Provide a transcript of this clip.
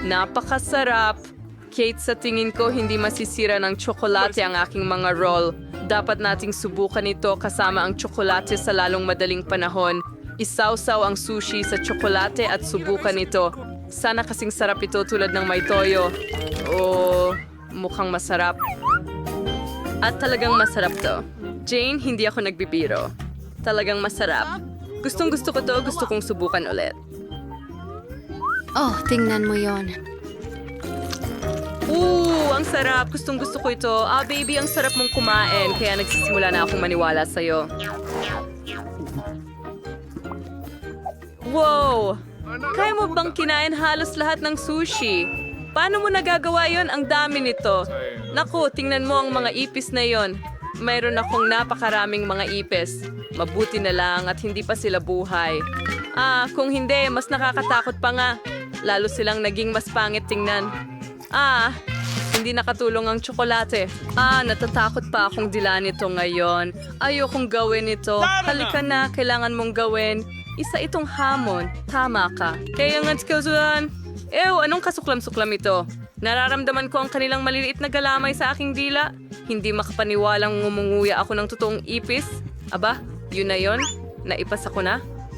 Napakasarap. Kate, sa tingin ko hindi masisira ng tsokolate ang aking mga roll. Dapat nating subukan ito kasama ang tsokolate sa lalong madaling panahon. Isawsaw ang sushi sa tsokolate at subukan ito. Sana kasing sarap ito tulad ng may toyo. Oh, mukhang masarap. At talagang masarap to. Jane, hindi ako nagbibiro. Talagang masarap. Gustong gusto ko to, gusto kong subukan ulit. Oh, tingnan mo yon. Ooh, ang sarap. Gustong gusto ko ito. Ah, baby, ang sarap mong kumain. Kaya nagsisimula na akong maniwala sa'yo. Wow! Kaya mo bang kinain halos lahat ng sushi? Paano mo nagagawa yon? Ang dami nito. Naku, tingnan mo ang mga ipis na yon. Mayroon akong napakaraming mga ipis. Mabuti na lang at hindi pa sila buhay. Ah, kung hindi, mas nakakatakot pa nga. Lalo silang naging mas pangit tingnan. Ah, hindi nakatulong ang tsokolate. Ah, natatakot pa akong dilaan ito ngayon. Ayokong gawin ito. Halika na, kailangan mong gawin. Isa itong hamon. Tama ka. Kaya nga, Skilzuan. Ew, anong kasuklam-suklam ito? Nararamdaman ko ang kanilang maliliit na galamay sa aking dila. Hindi makapaniwalang ngumunguya ako ng totoong ipis. Aba, yun na yon. Naipas ako na.